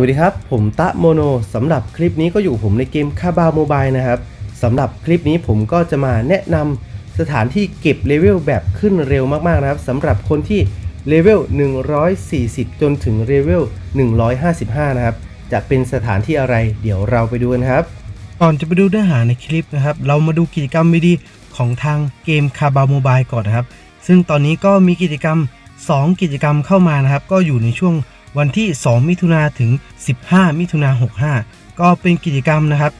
วัสดีครับ ผมตะโมโนสำหรับคลิปนี้ก็อยู่ผมในเกมคาบาโมบายนะครับสำหรับคลิปนี้ผมก็จะมาแนะนำสถานที่เก็บเลเวลแบบขึ้นเร็วมากๆนะครับสำหรับคนที่เลเวล 140 จนถึงเลเวล 155 นะครับ จะเป็นสถานที่อะไรเดี๋ยวเราไปดูกันครับ ก่อนจะไปดูเนื้อหาในคลิปนะครับ เรามาดูกิจกรรมดีๆของทางเกมคาบาโมบายก่อนนะครับ ซึ่งตอนนี้ก็มีกิจกรรม 2 กิจกรรมเข้ามานะครับ ก็อยู่ในช่วง วันที่ 2 มิถุนาถึง 15 มิถุนา65 ก็เป็นกิจกรรมนะครับ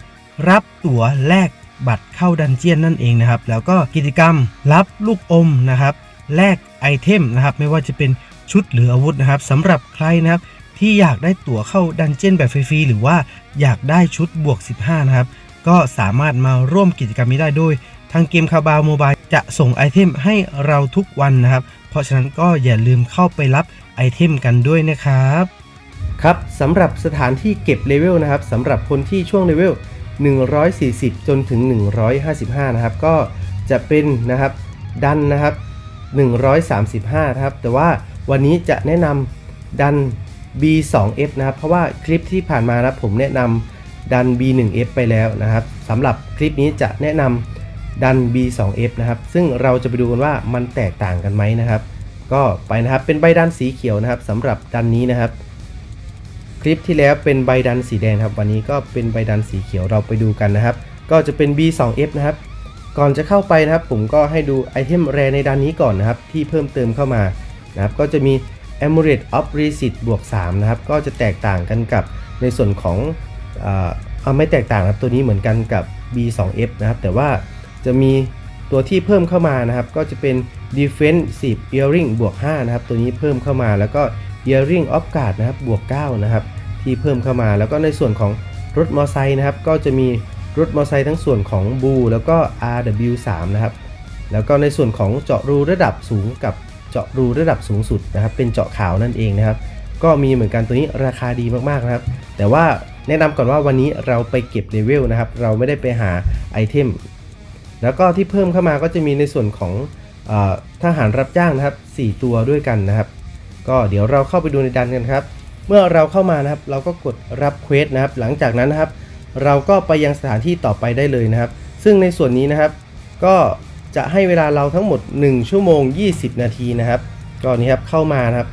รับตั๋วแลกบัตรเข้าดันเจียนนั่นเองนะครับ แล้วก็กิจกรรมรับลูกอมนะครับแลกไอเทมนะครับไม่ว่าจะเป็นชุดหรืออาวุธนะครับสำหรับใครนะครับที่อยากได้ตั๋วเข้าดันเจียนแบบฟรีๆหรือว่าอยากได้ชุดบวก 15 นะครับ ก็สามารถมาร่วมกิจกรรมนี้ได้โดย ทางเกมคาบาวโมบายจะส่งไอเทมให้เราทุกวันนะครับ เพราะฉะนั้นก็อย่าลืมเข้าไปรับไอเทมกันด้วยนะครับครับสำหรับสถานที่เก็บเลเวลนะครับสำหรับคนที่ช่วงเลเวล 140 จนถึง 155 นะครับ ก็จะเป็นนะครับดันนะครับ 135 นะครับ แต่ว่าวันนี้จะแนะนำดัน B2F นะครับ เพราะว่าคลิปที่ผ่านมานะผมแนะนำดัน B1F ไปแล้วนะครับสำหรับคลิปนี้จะแนะนำ ดัน B2F นะครับ ซึ่งเราจะไปดูกันว่ามันแตกต่างกันไหมนะครับ ก็ไปนะครับเป็นใบดันสีเขียวนะครับสำหรับดันนี้นะครับ คลิปที่แล้วเป็นใบดันสีแดงครับ วันนี้ก็เป็นใบดันสีเขียวเราไปดูกันนะครับ ก็จะเป็น B2F นะครับ ก่อนจะเข้าไปนะครับ ผมก็ให้ดูไอเทมแรในดันนี้ก่อนนะครับ ที่เพิ่มเติมเข้ามานะครับ ก็จะมี Amulet of Receipt บวก3นะครับ ก็จะแตกต่างกันกับในส่วนของเอ่อเอาไม่แตกต่างครับตัวนี้เหมือนกันกับ B2F นะครับ แต่ว่า จะมีตัวที่เพิ่มเข้ามานะครับ ก็จะเป็น Defensive Earring บวก5นะครับ ตัวนี้เพิ่มเข้ามาแล้วก็ Earring of Guard นะครับบวก9นะครับที่เพิ่มเข้ามา แล้วก็ในส่วนของรถมอไซค์นะครับ ก็จะมีรถมอไซค์ทั้งส่วนของบูแล้วก็ RW3 นะครับ แล้วก็ในส่วนของเจาะรูระดับสูงกับเจาะรูระดับสูงสุดนะครับ เป็นเจาะขาวนั่นเองนะครับ ก็มีเหมือนกันตัวนี้ราคาดีมากๆนะครับ แต่ว่าแนะนำก่อนว่าวันนี้เราไปเก็บเลเวลนะครับ เราไม่ได้ไปหาไอเทม แล้วก็ที่เพิ่มเข้ามาก็จะมีในส่วนของอทหารรับจ้างนะครับ 4 ตัวด้วยกันนะครับ ก็เดี๋ยวเราเข้าไปดูในดันกันครับ เมื่อเราเข้ามานะครับ เราก็กดรับเควสนะครับ หลังจากนั้นนะครับ เราก็ไปยังสถานที่ต่อไปได้เลยนะครับ ซึ่งในส่วนนี้นะครับ ก็จะให้เวลาเราทั้งหมด 1 ชั่วโมง 20 นาทีนะครับ ก็นี่ครับเข้ามานะครับ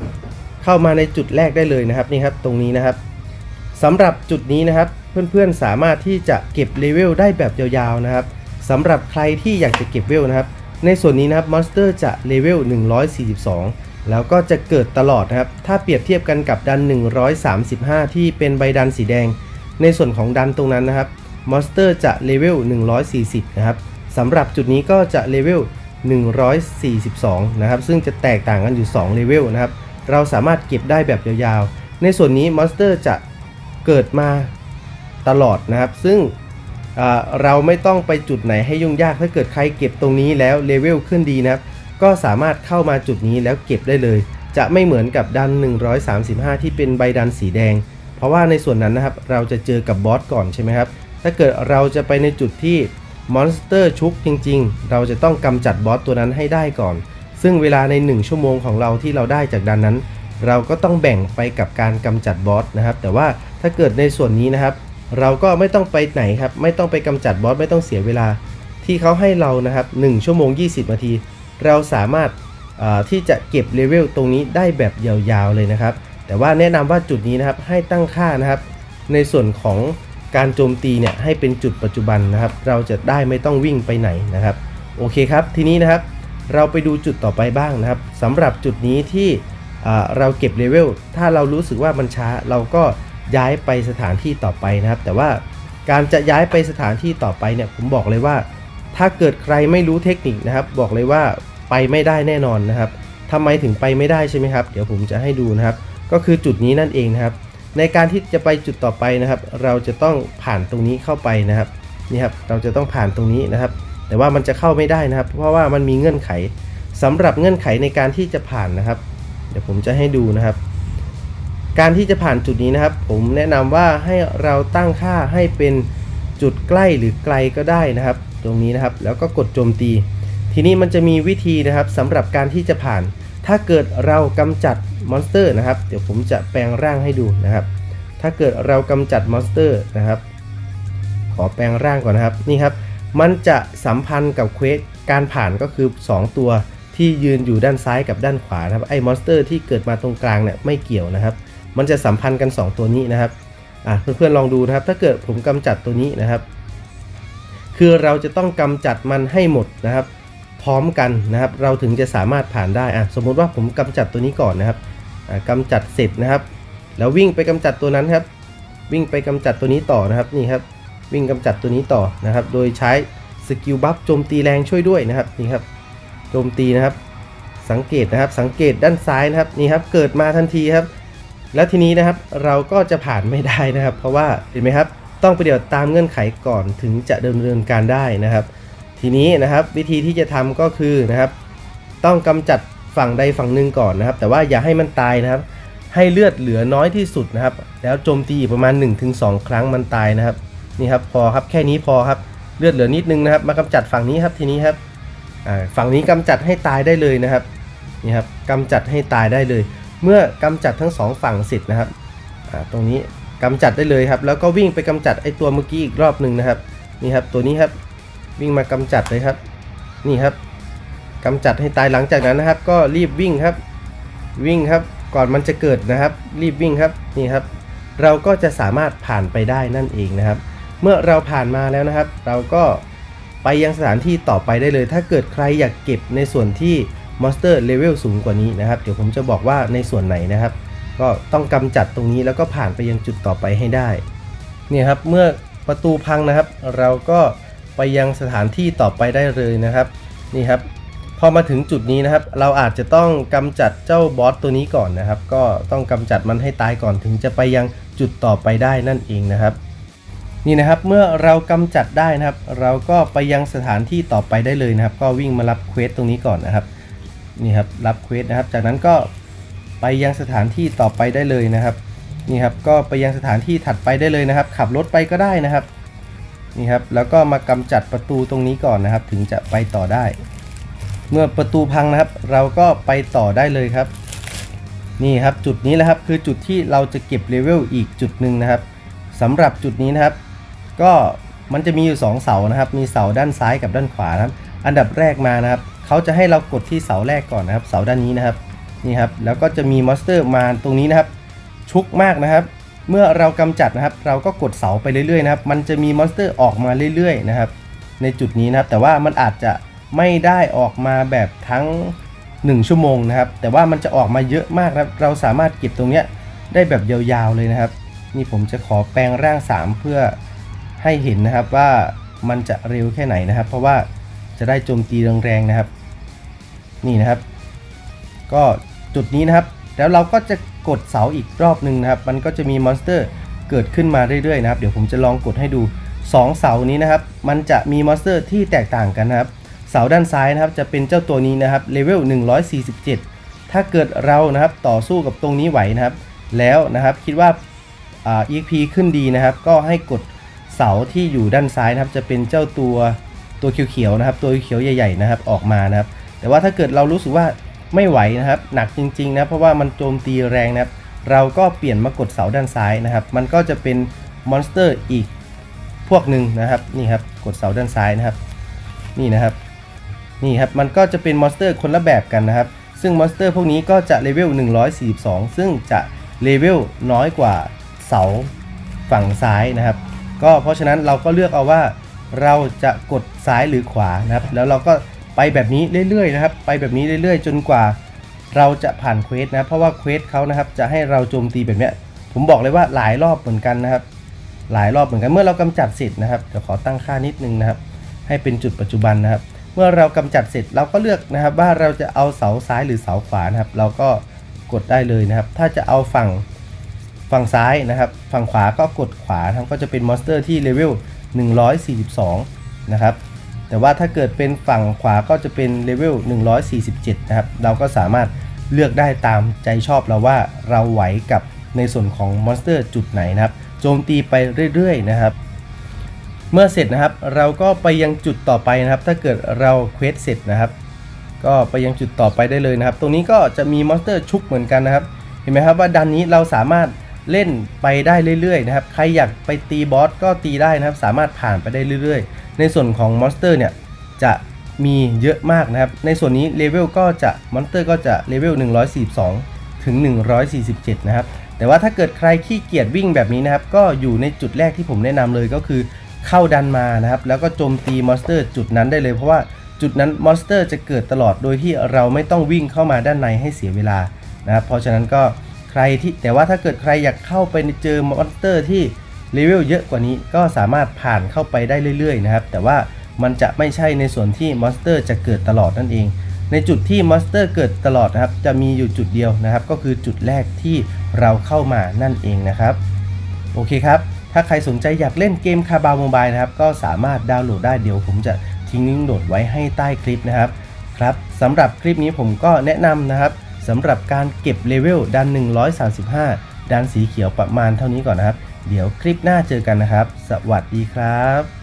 เข้ามาในจุดแรกได้เลยนะครับนี่ครับ ตรงนี้นะครับสำหรับจุดนี้นะครับ เพื่อนๆสามารถที่จะเก็บเลเวลได้แบบยาวๆนะครับ สำหรับใครที่อยากจะเก็บเวลนะครับ ในส่วนนี้นะครับมอนสเตอร์จะเลเวล 142 แล้วก็จะเกิดตลอดนะครับ ถ้าเปรียบเทียบกันกับดัน 135 ที่เป็นใบดันสีแดง ในส่วนของดันตรงนั้นนะครับมอนสเตอร์จะเลเวล 140 นะครับสำหรับจุดนี้ก็จะเลเวล 142 นะครับ ซึ่งจะแตกต่างกันอยู่ 2 เลเวลนะครับ เราสามารถเก็บได้แบบยาวๆ ในส่วนนี้มอนสเตอร์จะเกิดมาตลอดนะครับ ซึ่ง เราไม่ต้องไปจุดไหนให้ยุ่งยากถ้าเกิดใครเก็บตรงนี้แล้วเลเวลขึ้นดีนะครับก็สามารถเข้ามาจุดนี้แล้วเก็บได้เลย จะไม่เหมือนกับดัน 135 ที่เป็นใบดันสีแดง เพราะว่าในส่วนนั้นนะครับเราจะเจอกับบอสก่อนใช่ไหมครับถ้าเกิดเราจะไปในจุดที่มอนสเตอร์ชุกจริง ๆ เราจะต้องกำจัดบอสตัวนั้นให้ได้ก่อน ซึ่งเวลาใน 1 ชั่วโมงของเราที่เราได้จากดันนั้น เราก็ต้องแบ่งไปกับการกำจัดบอสนะครับแต่ว่าถ้าเกิดในส่วนนี้นะครับ เราก็ไม่ต้องไปไหนครับ ไม่ต้องไปกำจัดบอสไม่ต้องเสียเวลา ที่เขาให้เรานะครับ1ชั่วโมง 20 นาที เราสามารถที่จะเก็บเลเวลตรงนี้ได้แบบยาวๆเลยนะครับ แต่ว่าแนะนำว่าจุดนี้นะครับให้ตั้งค่านะครับ ในส่วนของการโจมตีเนี่ยให้เป็นจุดปัจจุบันนะครับ เราจะได้ไม่ต้องวิ่งไปไหนนะครับ โอเคครับ ทีนี้นะครับ เราไปดูจุดต่อไปบ้างนะครับสำหรับจุดนี้ที่เราเก็บเลเวลถ้าเรารู้สึกว่ามันช้าเราก็ ย้ายไปสถานที่ต่อไปนะครับ แต่ว่าการจะย้ายไปสถานที่ต่อไปเนี่ยผมบอกเลยว่า ถ้าเกิดใครไม่รู้เทคนิคนะครับ บอกเลยว่าไปไม่ได้แน่นอนนะครับทำไมถึงไปไม่ได้ใช่ไหมครับ เดี๋ยวผมจะให้ดูนะครับ ก็คือจุดนี้นั่นเองนะครับ ในการที่จะไปจุดต่อไปนะครับ เราจะต้องผ่านตรงนี้เข้าไปนะครับนี่ครับเราจะต้องผ่านตรงนี้นะครับ แต่ว่ามันจะเข้าไม่ได้นะครับ เพราะว่ามันมีเงื่อนไขสำหรับเงื่อนไขในการที่จะผ่านนะครับ เดี๋ยวผมจะให้ดูนะครับ การที่จะผ่านจุดนี้นะครับ ผมแนะนำว่าให้เราตั้งค่าให้เป็นจุดใกล้หรือไกลก็ได้นะครับ ตรงนี้นะครับแล้วก็กดโจมตี ทีนี้มันจะมีวิธีนะครับสำหรับการที่จะผ่าน ถ้าเกิดเรากำจัดมอนสเตอร์นะครับ เดี๋ยวผมจะแปลงร่างให้ดูนะครับ ถ้าเกิดเรากำจัดมอนสเตอร์นะครับ ขอแปลงร่างก่อนนะครับนี่ครับ มันจะสัมพันธ์กับเควสการผ่านก็คือ 2 ตัวที่ยืนอยู่ด้านซ้ายกับด้านขวานะครับไอ้มอนสเตอร์ที่เกิดมาตรงกลางเนี่ยไม่เกี่ยวนะครับ มันจะสัมพันธ์กัน 2 ตัวนี้นะครับอะเพื่อนๆลองดูนะครับ ถ้าเกิดผมกำจัดตัวนี้นะครับ คือเราจะต้องกำจัดมันให้หมดนะครับ พร้อมกันนะครับ เราถึงจะสามารถผ่านได้อะสมมุติว่าผมกำจัดตัวนี้ก่อนนะครับอะกำจัดเสร็จนะครับ แล้ววิ่งไปกำจัดตัวนั้นครับ วิ่งไปกำจัดตัวนี้ต่อนะครับนี่ครับ วิ่งกำจัดตัวนี้ต่อนะครับ โดยใช้สกิลบัฟโจมตีแรงช่วยด้วยนะครับนี่ครับโจมตีนะครับ สังเกตนะครับ สังเกตด้านซ้ายนะครับนี่ครับ เกิดมาทันทีครับ แล้วทีนี้นะครับเราก็จะผ่านไม่ได้นะครับ เพราะว่าเห็นไหมครับต้องปฏิบัติตามเงื่อนไขก่อนถึงจะดำเนินการได้นะครับ ทีนี้นะครับวิธีที่จะทำก็คือนะครับ ต้องกำจัดฝั่งใดฝั่งหนึ่งก่อนนะครับ แต่ว่าอย่าให้มันตายนะครับ ให้เลือดเหลือน้อยที่สุดนะครับ แล้วโจมตีอีกประมาณ 1-2 ครั้งมันตายนะครับนี่ครับพอครับแค่นี้พอครับเลือดเหลือนิดนึงนะครับ มากำจัดฝั่งนี้ครับทีนี้ครับฝั่งนี้กำจัดให้ตายได้เลยนะครับนี่ครับกำจัดให้ตายได้เลย เมื่อกำจัดทั้งสองฝั่งเสร็จนะครับตรงนี้กำจัดได้เลยครับ แล้วก็วิ่งไปกำจัดไอตัวเมื่อกี้อีกรอบหนึ่งนะครับนี่ครับตัวนี้ครับวิ่งมากำจัดเลยครับ นี่ครับกำจัดให้ตายหลังจากนั้นนะครับ ก็รีบวิ่งครับ วิ่งครับก่อนมันจะเกิดนะครับ รีบวิ่งครับนี่ครับ เราก็จะสามารถผ่านไปได้นั่นเองนะครับ เมื่อเราผ่านมาแล้วนะครับ เราก็ไปยังสถานที่ต่อไปได้เลย ถ้าเกิดใครอยากเก็บในส่วนที่ มอนสเตอร์เลเวลสูงกว่านี้นะครับ เดี๋ยวผมจะบอกว่าในส่วนไหนนะครับ ก็ต้องกำจัดตรงนี้แล้วก็ผ่านไปยังจุดต่อไปให้ได้ เนี่ยครับเมื่อประตูพังนะครับ เราก็ไปยังสถานที่ต่อไปได้เลยนะครับ นี่ครับ พอมาถึงจุดนี้นะครับ เราอาจจะต้องกำจัดเจ้าบอสตัวนี้ก่อนนะครับ ก็ต้องกำจัดมันให้ตายก่อนถึงจะไปยังจุดต่อไปได้นั่นเองนะครับนี่นะครับเมื่อเรากำจัดได้นะครับ เราก็ไปยังสถานที่ต่อไปได้เลยนะครับ ก็วิ่งมารับเควสตรงนี้ก่อนนะครับ นี่ครับรับเควสนะครับ จากนั้นก็ไปยังสถานที่ต่อไปได้เลยนะครับนี่ครับก็ไปยังสถานที่ถัดไปได้เลยนะครับ ขับรถไปก็ได้นะครับนี่ครับแล้วก็มากำจัดประตูตรงนี้ก่อนนะครับ ถึงจะไปต่อได้ เมื่อประตูพังนะครับ เราก็ไปต่อได้เลยครับ นี่ครับจุดนี้แหละครับคือจุดที่เราจะเก็บเลเวลอีกจุดหนึ่งนะครับสำหรับจุดนี้นะครับ ก็มันจะมีอยู่ 2 เสานะครับ มีเสาด้านซ้ายกับด้านขวานะครับ อันดับแรกมานะครับ เขาจะให้เรากดที่เสาแรกก่อนนะครับ เสาด้านนี้นะครับนี่ครับแล้วก็จะมีมอนสเตอร์มาตรงนี้นะครับ ชุกมากนะครับ เมื่อเรากำจัดนะครับ เราก็กดเสาไปเรื่อยๆนะครับมันจะมีมอนสเตอร์ออกมาเรื่อยๆนะครับ ในจุดนี้นะครับ แต่ว่ามันอาจจะไม่ได้ออกมาแบบทั้ง 1 ชั่วโมงนะครับ แต่ว่ามันจะออกมาเยอะมากครับ เราสามารถเก็บตรงเนี้ยได้แบบยาวๆเลยนะครับ นี่ผมจะขอแปลงร่าง 3 เพื่อให้เห็นนะครับว่ามันจะเร็วแค่ไหนนะครับ เพราะว่าจะได้โจมตีแรงๆนะครับ นี่นะครับ ก็จุดนี้นะครับ แล้วเราก็จะกดเสาอีกรอบหนึ่งนะครับ มันก็จะมีมอนสเตอร์เกิดขึ้นมาเรื่อยๆนะครับ เดี๋ยวผมจะลองกดให้ดู 2 เสานี้นะครับ มันจะมีมอนสเตอร์ที่แตกต่างกันนะครับ เสาด้านซ้ายนะครับ จะเป็นเจ้าตัวนี้นะครับเลเวล147 ถ้าเกิดเรานะครับต่อสู้กับตรงนี้ไหวนะครับ แล้วนะครับคิดว่าอ่า EXP ขึ้นดีนะครับ ก็ให้กดเสาที่อยู่ด้านซ้ายนะครับ จะเป็นเจ้าตัวตัวเขียวๆนะครับ ตัวเขียวใหญ่ ๆ นะครับ ออกมานะครับ แต่ว่าถ้าเกิดเรารู้สึกว่าไม่ไหวนะครับ หนักจริงๆนะเพราะว่ามันโจมตีแรงนะครับเราก็เปลี่ยนมากดเสาด้านซ้ายนะครับ มันก็จะเป็นมอนสเตอร์อีกพวกหนึ่งนะครับนี่ครับกดเสาด้านซ้ายนะครับ นี่นะครับนี่ครับมันก็จะเป็นมอนสเตอร์คนละแบบกันนะครับ ซึ่งมอนสเตอร์พวกนี้ก็จะเลเวล142 ซึ่งจะเลเวลน้อยกว่าเสาฝั่งซ้ายนะครับ ก็เพราะฉะนั้นเราก็เลือกเอาว่าเราจะกดซ้ายหรือขวานะครับ แล้วเราก็ ไปแบบนี้เรื่อยๆนะครับ ไปแบบนี้เรื่อยๆ จนกว่าเราจะผ่านเควสนะครับเพราะว่าเควสเขานะครับจะให้เราโจมตีแบบเนี้ย ผมบอกเลยว่าหลายรอบเหมือนกันนะครับ หลายรอบเหมือนกัน เมื่อเรากำจัดเสร็จนะครับเดี๋ยวขอตั้งค่านิดนึงนะครับ ให้เป็นจุดปัจจุบันนะครับ เมื่อเรากำจัดเสร็จเราก็เลือกนะครับ ว่าเราจะเอาเสาซ้ายหรือเสาขวานะครับ เราก็กดได้เลยนะครับ ถ้าจะเอาฝั่งฝั่งซ้ายนะครับ ฝั่งขวาก็กดขวานะครับก็จะเป็นมอนสเตอร์ที่เลเวล142 นะครับ แต่ว่าถ้าเกิดเป็นฝั่งขวาก็จะเป็นเลเวล147 นะครับ เราก็สามารถเลือกได้ตามใจชอบเราว่าเราไหวกับในส่วนของมอนสเตอร์จุดไหนนะครับ โจมตีไปเรื่อยๆนะครับ เมื่อเสร็จนะครับเราก็ไปยังจุดต่อไปนะครับ ถ้าเกิดเราเควสเสร็จนะครับ ก็ไปยังจุดต่อไปได้เลยนะครับ ตรงนี้ก็จะมีมอนสเตอร์ชุกเหมือนกันนะครับ เห็นไหมครับว่าดันนี้เราสามารถเล่นไปได้เรื่อยๆนะครับ ใครอยากไปตีบอสก็ตีได้นะครับ สามารถผ่านไปได้เรื่อยๆ ในส่วนของมอนสเตอร์เนี่ยจะมีเยอะมากนะครับ ในส่วนนี้เลเวลก็จะมอนสเตอร์ก็จะเลเวล142 ถึง 147 นะครับ แต่ว่าถ้าเกิดใครขี้เกียจวิ่งแบบนี้นะครับ ก็อยู่ในจุดแรกที่ผมแนะนำเลยก็คือเข้าดันมานะครับ แล้วก็โจมตีมอนสเตอร์จุดนั้นได้เลยเพราะว่าจุดนั้นมอนสเตอร์จะเกิดตลอดโดยที่เราไม่ต้องวิ่งเข้ามาด้านในให้เสียเวลานะครับเพราะฉะนั้นก็ใครที่แต่ว่าถ้าเกิดใครอยากเข้าไปเจอมอนสเตอร์ที่ เลเวลเยอะกว่านี้ก็สามารถผ่านเข้าไปได้เรื่อยๆนะครับ แต่ว่ามันจะไม่ใช่ในส่วนที่มอนสเตอร์จะเกิดตลอดนั่นเอง ในจุดที่มอนสเตอร์เกิดตลอดนะครับ จะมีอยู่จุดเดียวนะครับ ก็คือจุดแรกที่เราเข้ามานั่นเองนะครับ โอเคครับ ถ้าใครสนใจอยากเล่นเกมคาบาวโมบายนะครับ ก็สามารถดาวน์โหลดได้เดี๋ยวผมจะทิ้งลิงก์โหลดไว้ให้ใต้คลิปนะครับ ครับสำหรับคลิปนี้ผมก็แนะนำนะครับสำหรับการเก็บเลเวลดัน 135 ดันสีเขียวประมาณเท่านี้ก่อนนะครับ เดี๋ยวคลิปหน้าเจอกันนะครับ สวัสดีครับ